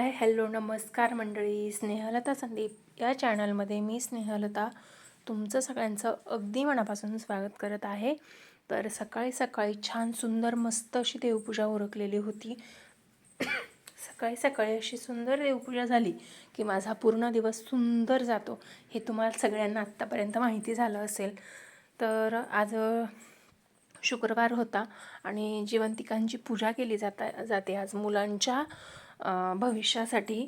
Hi hello नमस्कार मंडळी. स्नेहलता संदीप या चॅनलमध्ये मी स्नेहलता तुमचं सगळ्यांचं अगदी मनापासून स्वागत करत आहे. तर सकाळी सकाळी छान सुंदर मस्त अशी देवपूजा उरकलेली होती. सकाळी सकाळी अशी सुंदर देवपूजा झाली की माझा पूर्ण दिवस सुंदर जातो. हे तुम्हाला सगळ्यांना आत्तापर्यंत माहिती झालं असेल. तर आज शुक्रवार होता आणि जिवंतिकांची पूजा केली जाता जाते. आज मुलांच्या भविष्यासाठी.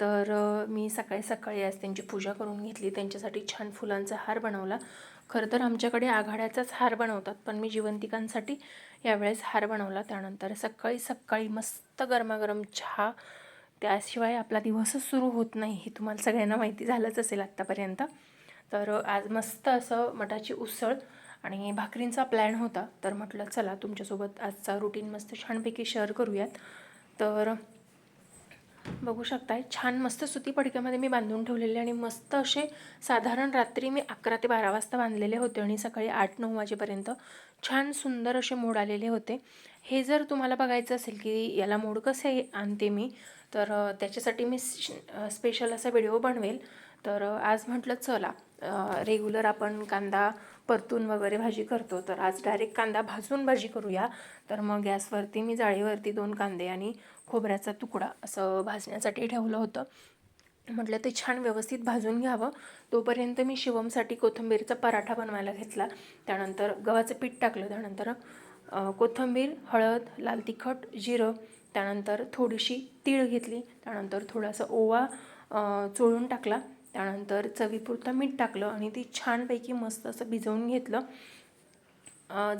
तर मी सकाळी सकाळी आज त्यांची पूजा करून घेतली. त्यांच्यासाठी छान फुलांचा हार बनवला. खरं तर आमच्याकडे आघाड्याचाच हार बनवतात पण मी जिवंतिकांसाठी यावेळेस हार बनवला. त्यानंतर सकाळी सकाळी मस्त गरमागरम चहा त्याशिवाय आपला दिवसच सुरू होत नाही हे तुम्हाला सगळ्यांना माहिती झालंच असेल आत्तापर्यंत. तर आज मस्त असं मठाची उसळ आणि भाकरींचा प्लॅन होता. तर म्हटलं चला तुमच्यासोबत आजचा रुटीन मस्त छानपैकी शेअर करूयात. तर बघू शकताय. छान मस्त सुती पडक्यामध्ये मी बांधून ठेवलेले आणि मस्त असे साधारण रात्री मी अकरा ते बारा वाजता बांधलेले होते आणि सकाळी आठ नऊ वाजेपर्यंत छान सुंदर असे मोड आलेले होते. हे जर तुम्हाला बघायचं असेल की याला मोड कसे आणते मी तर त्याच्यासाठी मी स्पेशल असा व्हिडिओ बनवेल. तर आज म्हटलं चला रेग्युलर आपण कांदा परतून वगैरे भाजी करतो. तर आज डायरेक्ट कांदा भाजून भाजी करूया. तर मग गॅसवरती मी जाळीवरती दोन कांदे आणि खोबऱ्याचा तुकडा असं भाजण्यासाठी ठेवलं होतं. म्हटलं ते छान व्यवस्थित भाजून घ्यावं. तोपर्यंत मी शिवमसाठी कोथिंबीरचा पराठा बनवायला घेतला. त्यानंतर गव्हाचं पीठ टाकलं. त्यानंतर कोथिंबीर हळद लाल तिखट जिरं त्यानंतर थोडीशी तीळ घेतली. त्यानंतर थोडासा ओवा चोळून टाकला. त्यानंतर चवीपुरतं मीठ टाकलं आणि ती छानपैकी मस्त असं भिजवून घेतलं.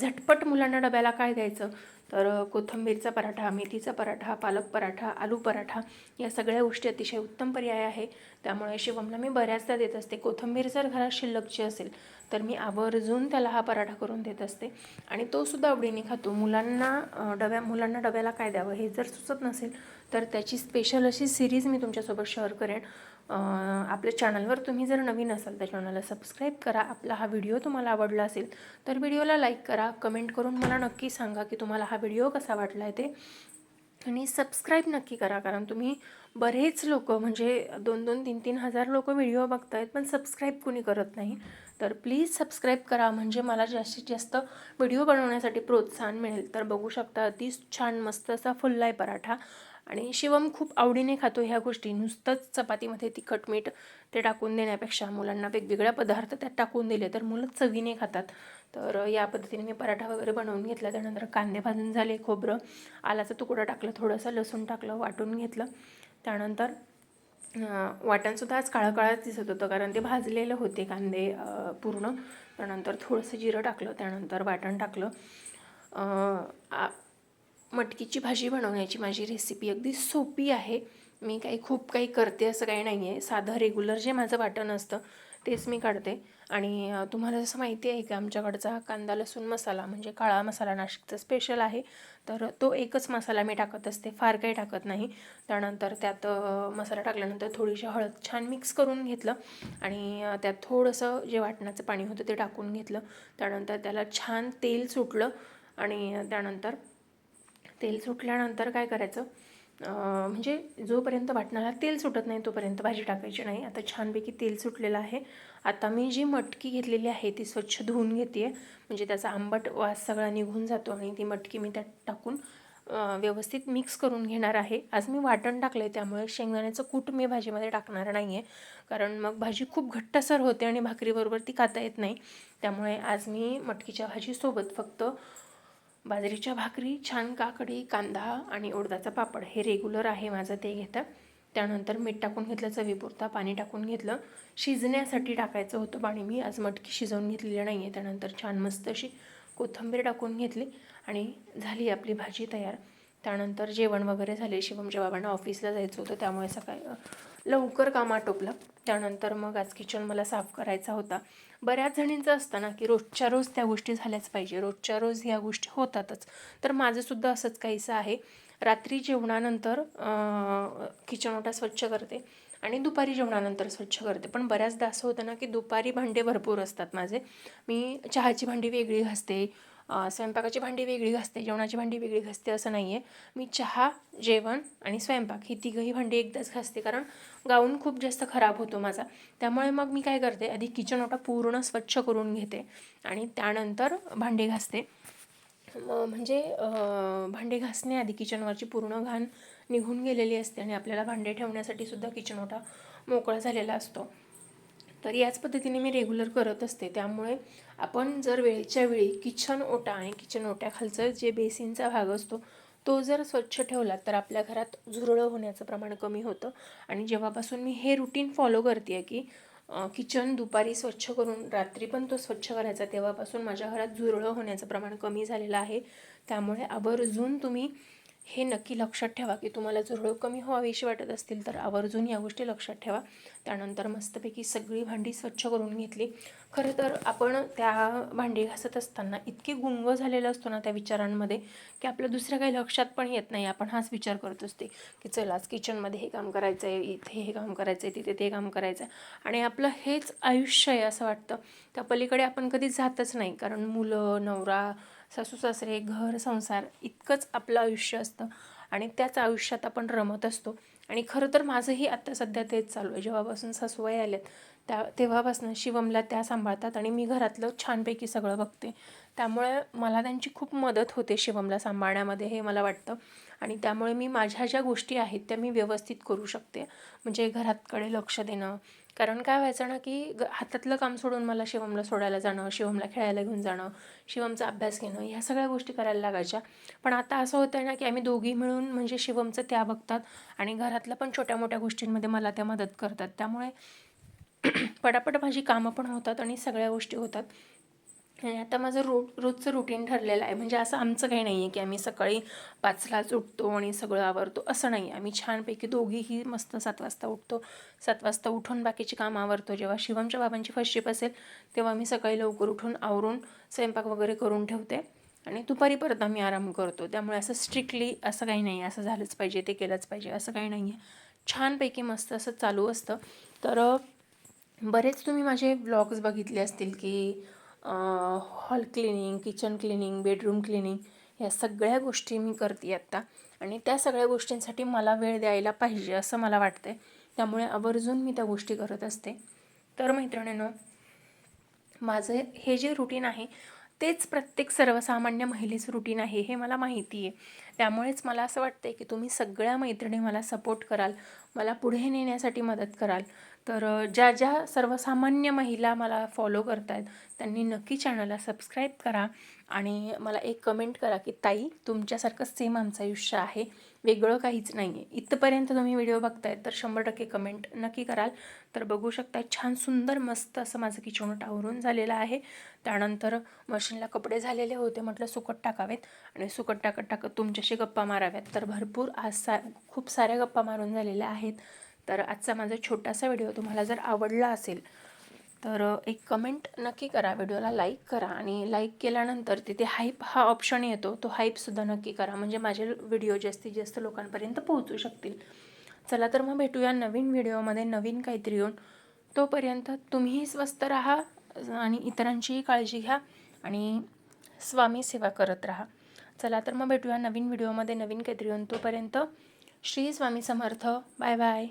झटपट मुलांना डब्याला काय द्यायचं? तर कोथंबीरचा कोथिंबीरचा पराठा मेथीचा पराठा पालक पराठा आलू पराठा या सगळ्या गोष्टी अतिशय उत्तम पर्याय आहे. त्यामुळे शिवमला मी बऱ्याचदा देत असते. कोथिंबीर जर घरात शिल्लकची असेल तर मी आवर्जून त्याला हा पराठा करून देत असते. आणि तो सुद्धा आवडीने खातो. मुलांना डब्या मुलांना डब्याला काय द्यावं हे जर सुचत नसेल तर त्याची स्पेशल अशी सिरीज मी तुमच्यासोबत शेअर करेन. आपल्या चॅनलवर तुम्ही जर नवीन असाल तर चॅनलला सबस्क्राईब करा. आपला हा व्हिडिओ तुम्हाला आवडला असेल तर व्हिडिओला लाईक करा. कमेंट करून मला नक्की सांगा की तुम्हाला हा व्हिडिओ कसा वाटला आहे ते. आणि सबस्क्राईब नक्की करा कारण तुम्ही बरेच लोक म्हणजे दोन दोन तीन तीन हजार लोक व्हिडिओ बघतायत पण सबस्क्राईब कुणी करत नाही. तर प्लीज सबस्क्राईब करा म्हणजे मला जास्तीत जास्त व्हिडिओ बनवण्यासाठी प्रोत्साहन मिळेल. तर बघू शकता अति छान मस्त असा फुल्लाय पराठा. आणि शिवम खूप आवडीने खातो ह्या गोष्टी. नुसतंच चपातीमध्ये तिखट मीठ ते टाकून देण्यापेक्षा मुलांना वेगवेगळ्या पदार्थ त्यात टाकून दिले तर मुलं चवीने खातात. तर या पद्धतीने मी पराठा वगैरे बनवून घेतला. त्यानंतर कांदे भाजून झाले खोबरं आलाचा तुकडा टाकलं थोडंसं लसूण टाकलं वाटून घेतलं. त्यानंतर वाटणसुद्धा आज काळं काळाच दिसत होतं कारण ते भाजलेलं होते कांदे पूर्ण. त्यानंतर थोडंसं जिरं टाकलं त्यानंतर वाटण टाकलं. आ- मटकीची भाजी बनवण्याची माझी रेसिपी अगदी सोपी आहे. मी काही खूप काही करते असं काही नाही आहे साधं रेग्युलर जे माझं वाटण असतं तेच मी काढते. आणि तुम्हाला जसं माहिती आहे की आमच्याकडचा कांदा लसूण मसाला म्हणजे काळा मसाला नाशिकचा स्पेशल आहे. तर तो एकच मसाला मी टाकत असते. फार काही टाकत नाही. त्यानंतर त्यात मसाला टाकल्यानंतर थोडीशी हळद छान मिक्स करून घेतलं. आणि त्यात थोडंसं जे वाटणाचं पाणी होतं ते टाकून घेतलं. त्यानंतर त्याला छान तेल सुटलं. आणि त्यानंतर तेल सुटल्यानंतर काय करायचं? म्हणजे जोपर्यंत वाटणाला तेल सुटत नाही तोपर्यंत भाजी टाकायची नाही. आता छानपैकी तेल सुटलेलं आहे. आता मी जी मटकी घेतलेली आहे ती स्वच्छ धुवून घेते म्हणजे त्याचा आंबट वास सगळा निघून जातो आणि ती मटकी मी त्यात टाकून व्यवस्थित मिक्स करून घेणार आहे. आज मी वाटण टाकलं आहे त्यामुळे शेंगदाण्याचं कूट मी भाजीमध्ये टाकणार नाही आहे कारण मग भाजी खूप घट्टसर होते आणि भाकरीबरोबर ती खाता येत नाही. त्यामुळे आज मी मटकीच्या भाजीसोबत फक्त बाजरीच्या भाकरी छान काकडी कांदा आणि उडदाचा पापड हे रेग्युलर आहे माझं ते घेतं त्यानंतर मीठ टाकून घेतलं चवीपुरता पाणी टाकून घेतलं. शिजण्यासाठी टाकायचं होतं पाणी. मी आज मटकी शिजवून घेतलेली नाही आहे त्यानंतर छान मस्त अशी कोथिंबीर टाकून घेतली आणि झाली आपली भाजी तयार. त्यानंतर जेवण वगैरे झाले. शिवमच्या बाबांना ऑफिसला जायचं होतं त्यामुळे सकाळी लवकर काम आटोपलं. त्यानंतर मग आज किचन मला साफ करायचा होता. बऱ्याच जणींचं असतं ना की रोजच्या रोज त्या गोष्टी झाल्याच पाहिजे. रोजच्या रोज ह्या गोष्टी होतातच. तर माझंसुद्धा असंच काहीसं आहे. रात्री जेवणानंतर किचन ओटा स्वच्छ करते आणि दुपारी जेवणानंतर स्वच्छ करते. पण बऱ्याचदा असं होतं ना की दुपारी भांडे भरपूर असतात माझे. मी चहाची भांडी वेगळी घासते. स्वयंपाकाची भांडी वेगळी घासते जेवणाची भांडी वेगळी घासते असं नाही आहे मी चहा जेवण आणि स्वयंपाक ही तिघंही भांडी एकदाच घासते कारण गाऊन खूप जास्त खराब होतो माझा. त्यामुळे मग मी काय करते आधी किचन ओटा पूर्ण स्वच्छ करून घेते आणि त्यानंतर भांडी घासते. म्हणजे अं, भांडे घासण्याआधी किचनवरची पूर्ण घाण निघून गेलेली असते आणि आपल्याला भांडे ठेवण्यासाठी सुद्धा किचन ओटा मोकळा झालेला असतो. तर याच पद्धतीने मी रेग्युलर करत असते. त्यामुळे आपण जर वेळच्या वेळी किचन ओटा आणि किचन ओट्याखालचं जे बेसिनचा भाग असतो तो जर स्वच्छ ठेवला तर आपल्या घरात झुरळं होण्याचं प्रमाण कमी होतं. आणि जेव्हापासून मी हे रुटीन फॉलो करते की किचन दुपारी स्वच्छ करून रात्री पण तो स्वच्छ करायचा तेव्हापासून माझ्या घरात झुरळं होण्याचं प्रमाण कमी झालेलं आहे. त्यामुळे आवर्जून तुम्ही हे नक्की लक्षात ठेवा की तुम्हाला झुरळं कमी व्हावीशी वाटत असतील तर आवर्जून या गोष्टी लक्षात ठेवा. त्यानंतर मस्तपैकी सगळी भांडी स्वच्छ करून घेतली. खरं तर आपण त्या भांडी घासत असताना इतकी गुंग झालेलं असतो ना त्या विचारांमध्ये की आपलं दुसऱ्या काही लक्षात पण येत नाही. आपण हाच विचार करत असते की चला आज किचनमध्ये हे काम करायचं आहे इथे हे काम करायचं आहे तिथे ते काम करायचं आहे आणि आपलं हेच आयुष्य आहे असं वाटतं. त्या पलीकडे आपण कधी जातच नाही. कारण मुलं नवरा सासू सासरे घर संसार इतकंच आपलं आयुष्य असतं. आणि त्याच आयुष्यात आपण रमत असतो. आणि खरं तर माझंही आत्ता सध्या तेच चालू आहे. जेव्हापासून सासूबाई आल्यात त्या तेव्हापासून शिवमला त्या सांभाळतात आणि मी घरातलं छानपैकी सगळं बघते. त्यामुळे मला त्यांची खूप मदत होते शिवमला सांभाळण्यामध्ये हे मला वाटतं. आणि त्यामुळे मी माझ्या ज्या गोष्टी आहेत त्या मी व्यवस्थित करू शकते. म्हणजे घरातकडे लक्ष देणं कारण काय व्हायचं ना की ग हातातलं काम सोडून मला शिवमला सोडायला जाणं शिवमला खेळायला घेऊन जाणं शिवमचा अभ्यास घेणं ह्या सगळ्या गोष्टी करायला लागायच्या. पण आता असं होतं आहे ना की आम्ही दोघी मिळून म्हणजे शिवमचं त्या बघतात आणि घरातल्या पण छोट्या मोठ्या गोष्टींमध्ये मला त्या मदत करतात. त्यामुळे पटापट माझी कामं पण होतात आणि सगळ्या गोष्टी होतात. आणि आता माझं रो रोजचं रुटीन ठरलेलं आहे. म्हणजे असं आमचं काही नाही आहे की आम्ही सकाळी पाचलाच उठतो आणि सगळं आवरतो. असं नाही आहे आम्ही छानपैकी दोघीही मस्त सात वाजता उठतो. सात वाजता उठून बाकीची कामं आवरतो. जेव्हा शिवमच्या बाबांची फर्स्ट शिप असेल तेव्हा मी सकाळी लवकर उठून आवरून स्वयंपाक वगैरे करून ठेवते. आणि दुपारी परत आम्ही आराम करतो. त्यामुळे असं स्ट्रिक्टली असं काही नाही असं झालंच पाहिजे ते केलंच पाहिजे. असं काही नाही आहे छानपैकी मस्त असं चालू असतं. तर बरेच तुम्ही माझे ब्लॉग्स बघितले असतील की hall cleaning kitchen cleaning bedroom cleaning ह्या सगळ्या गोष्टी मी करते आत्ता. आणि त्या सगळ्या गोष्टींसाठी मला वेळ द्यायला पाहिजे असं मला वाटतं त्यामुळे आवर्जून मी त्या गोष्टी करत असते. तर मैत्रिणीनं माझं हे जे रुटीन आहे तेच प्रत्येक सर्वसामान्य महिलेचं रुटीन आहे हे मला माहिती आहे. त्यामुळेच मला असं वाटतं आहे की तुम्ही सगळ्या मैत्रिणी मला सपोर्ट कराल मला पुढे नेण्यासाठी मदत कराल. तर ज्या ज्या सर्वसामान्य महिला मला फॉलो करत आहेत त्यांनी नक्की चॅनलला सबस्क्राईब करा आणि मला एक कमेंट करा की ताई तुमच्यासारखं सेम आमचं आयुष्य आहे. वेगळं काहीच नाही आहे इथपर्यंत तुम्ही व्हिडिओ बघतायत तर शंभर टक्के कमेंट नक्की कराल. तर बघू शकताय छान सुंदर मस्त असं माझं किचन आवरून झालेलं आहे. त्यानंतर मशीनला कपडे झालेले होते म्हटलं सुकट टाकावेत. आणि सुकट टाकत टाकत तुमच्याशी गप्पा माराव्यात. तर भरपूर आज सा खूप साऱ्या गप्पा मारून झालेल्या आहेत. तर आजचा माझा छोटासा व्हिडिओ तुम्हाला जर आवडला असेल तर एक कमेंट नक्की करा व्हिडिओला लाईक करा आणि लाईक केल्यानंतर तिथे हाईप हा ऑप्शन येतो तो हाईपसुद्धा नक्की करा. म्हणजे माझे व्हिडिओ जास्तीत जास्त लोकांपर्यंत पोहोचू शकतील. चला तर मग भेटूया नवीन व्हिडिओमध्ये नवीन काहीतरी येऊन. तोपर्यंत तुम्हीही स्वस्त राहा आणि इतरांचीही काळजी घ्या आणि स्वामी सेवा करत राहा. चला तर मग भेटूया नवीन व्हिडिओमध्ये नवीन काहीतरी येऊन. तोपर्यंत श्री स्वामी समर्थ. Bye bye